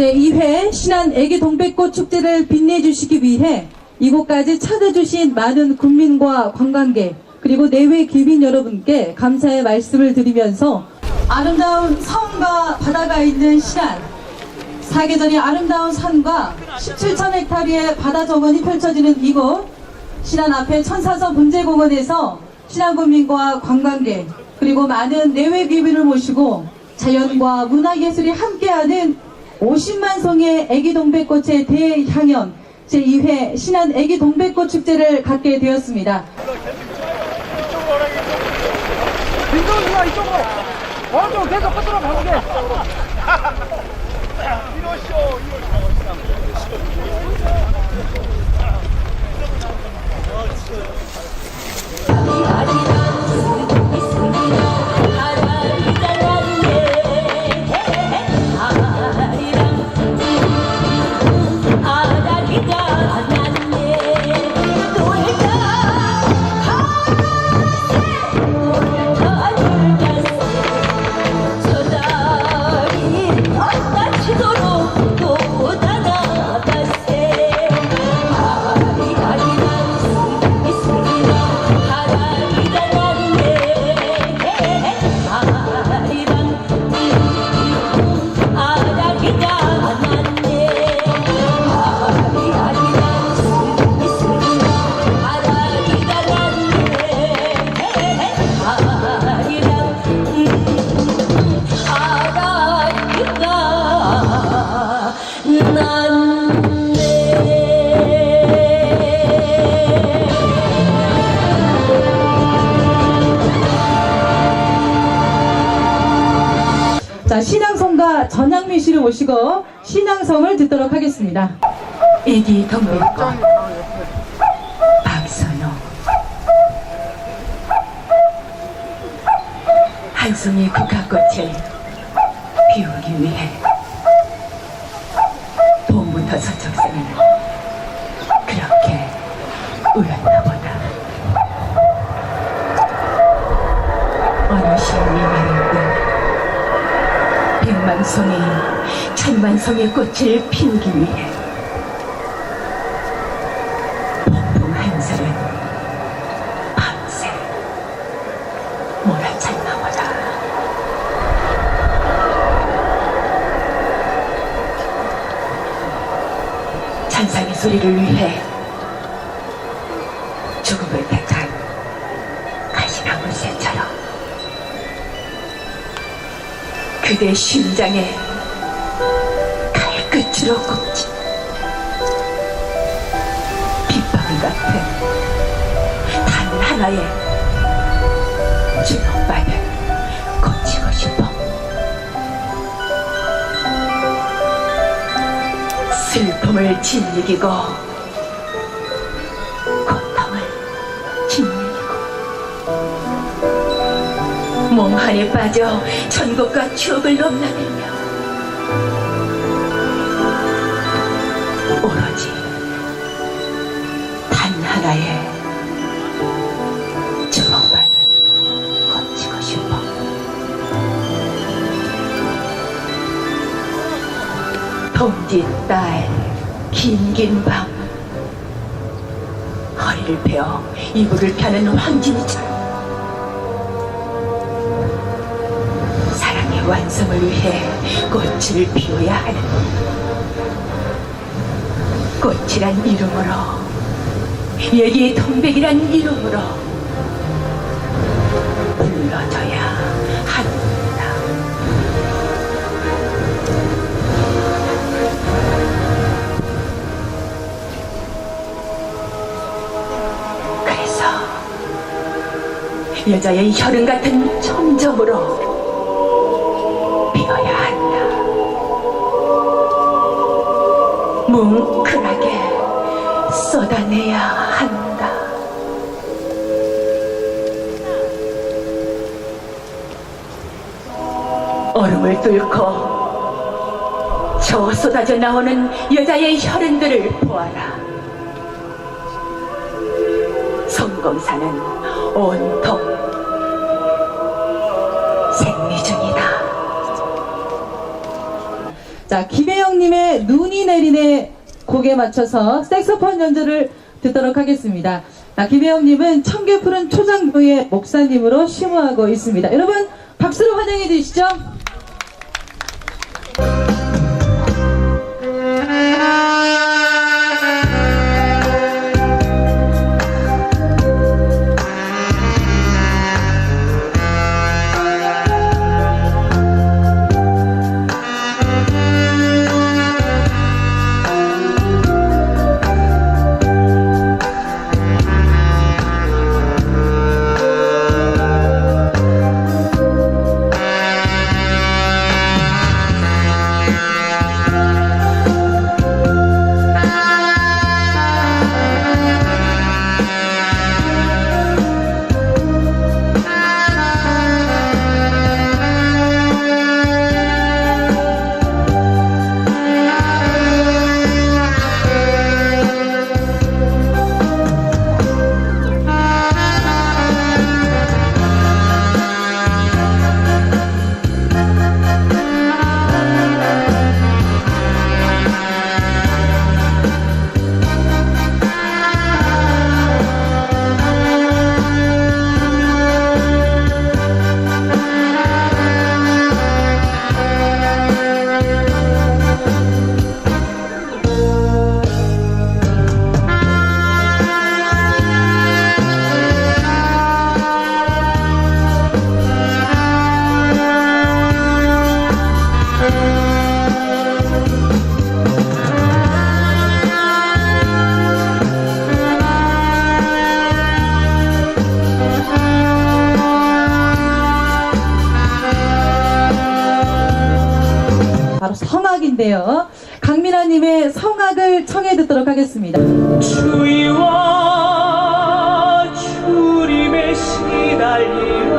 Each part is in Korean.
제2회 신안 애기 동백꽃 축제를 빛내주시기 위해 이곳까지 찾아주신 많은 국민과 관광객 그리고 내외 귀빈 여러분께 감사의 말씀을 드리면서 아름다운 섬과 바다가 있는 신안 사계절이 아름다운 산과 17천 헥타르의 바다 정원이 펼쳐지는 이곳 신안 앞에 천사섬 분재공원에서 신안군민과 관광객 그리고 많은 내외 귀빈을 모시고 자연과 문화예술이 함께하는 50만 송의 애기 동백꽃의 대향연 제2회 신안 애기 동백꽃 축제를 갖게 되었습니다. 누나 이쪽으로 계속 끝으로 가보게 자, 전향민 씨를 모시고 신앙성을 듣도록 하겠습니다. 애기 동백꽃 박선호. 한 송이 국화꽃을 피우기 위해 봄부터 서쪽서는 그렇게 울었나 보다 송의 꽃을 피우기 위해 폭풍 한설은 밤새 몰아쳤나 보다. 찬상의 소리를 위해 죽음을 택한 가시나무 새처럼 그대 심장에 꼽지. 빗방울 같은 단 하나의 주먹바늘 고치고 싶어. 슬픔을 짓이기고 고통을 짓이기고 몽환에 빠져 천국과 추억을 넘나들며 나의 주먹만을 거치고 싶어. 봄짓달 긴긴 밤 허리를 베어 이불을 펴는 황진이처럼 사랑의 완성을 위해 꽃을 피워야 하는 꽃이란 이름으로 얘기의 동백이란 이름으로 불러줘야 한다. 그래서 여자의 혈흔 같은 청정으로 피어야 한다. 뭉클하게 쏟아내야 얼음을 뚫고 저 쏟아져 나오는 여자의 혈흔들을 보아라. 성공사는 온통 생리 중이다. 자, 김혜영님의 눈이 내리네 곡에 맞춰서 색소폰 연주를 듣도록 하겠습니다. 자, 김혜영님은 청계 푸른 초장교회 목사님으로 심호하고 있습니다. 여러분, 박수로 환영해 주시죠. 성악인데요. 강민아님의 성악을 청해 듣도록 하겠습니다. 주의와 주림에 시달리며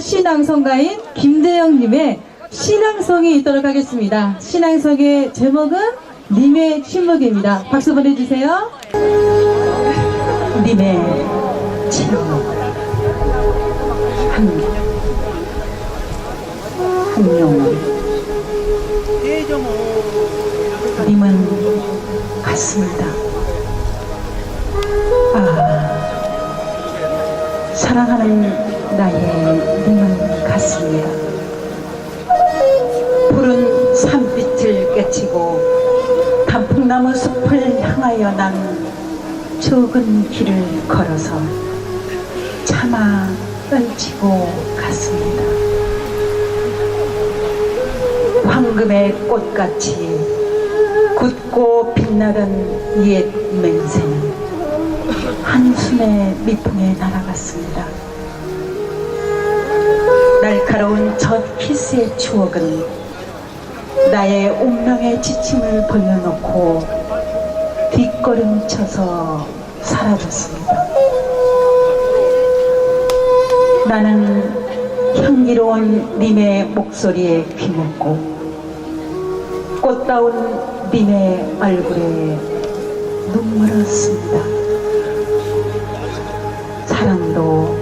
시낭송가인 김대영님의 신앙송이 있도록 하겠습니다. 신앙송의 제목은 님의 침묵입니다. 박수 보내주세요. 님의 침묵 한, 한용 님은 같습니다 아 사랑하는 나의 님은 같습니다 푸른 산빛을 깨치고 단풍나무 숲을 향하여 난 좁은 길을 걸어서 차마 던지고 갔습니다. 황금의 꽃같이 굳고 빛나던 옛 맹세는 한숨의 미풍에 날아갔습니다. 첫 키스의 추억은 나의 운명의 지침을 벌려놓고 뒷걸음쳐서 사라졌습니다. 나는 향기로운 님의 목소리에 귀먹고 꽃다운 님의 얼굴에 눈물을 씁니다. 사랑도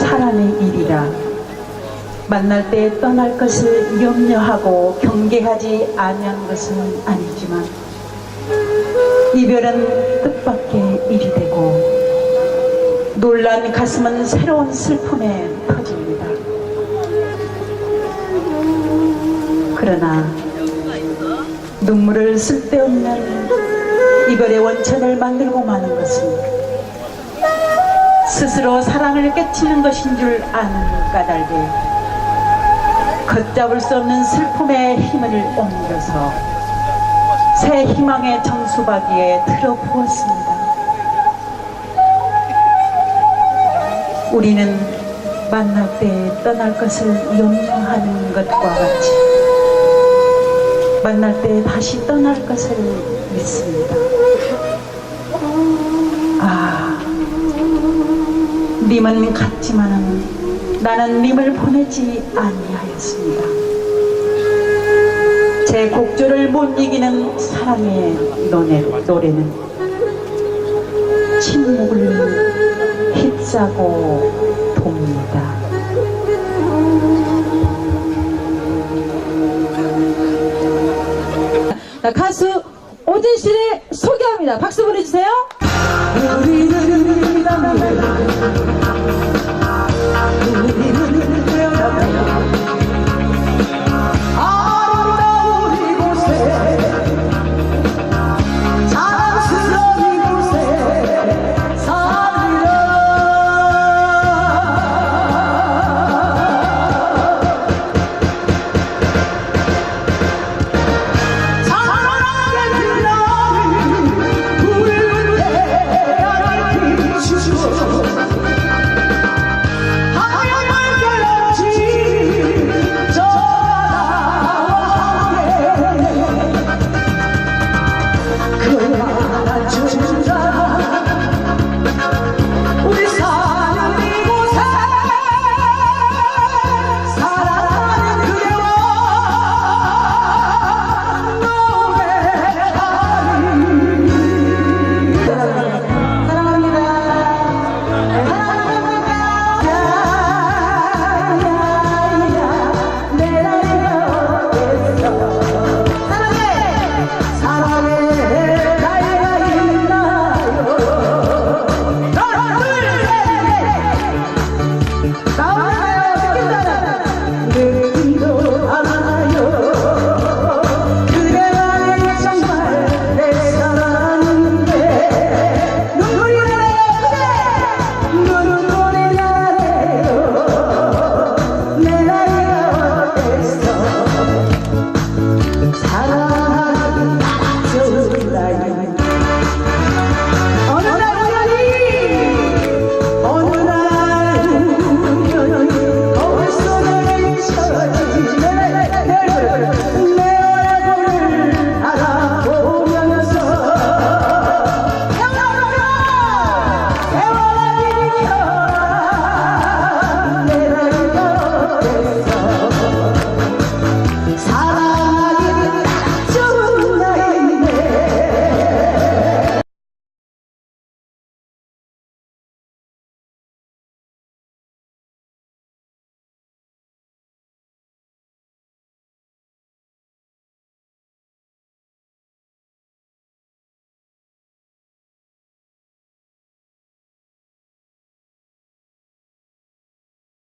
사람의 일이라 만날 때 떠날 것을 염려하고 경계하지 아니한 것은 아니지만 이별은 뜻밖의 일이 되고 놀란 가슴은 새로운 슬픔에 터집니다. 그러나 눈물을 쓸데없는 이별의 원천을 만들고 마는 것은 스스로 사랑을 깨치는 것인 줄 아는 까닭에 걷잡을 수 없는 슬픔의 힘을 옮겨서 새 희망의 정수바디에 틀어부었습니다. 우리는 만날 때 떠날 것을 염려하는 것과 같이 만날 때 다시 떠날 것을 믿습니다. 아, 님은 같지만은 나는 님을 보내지 아니하였습니다. 제 곡조를 못 이기는 사랑의 노래, 노래는 침묵을 휩싸고 돕니다. 자, 가수 오진 씨를 소개합니다. 박수 보내주세요.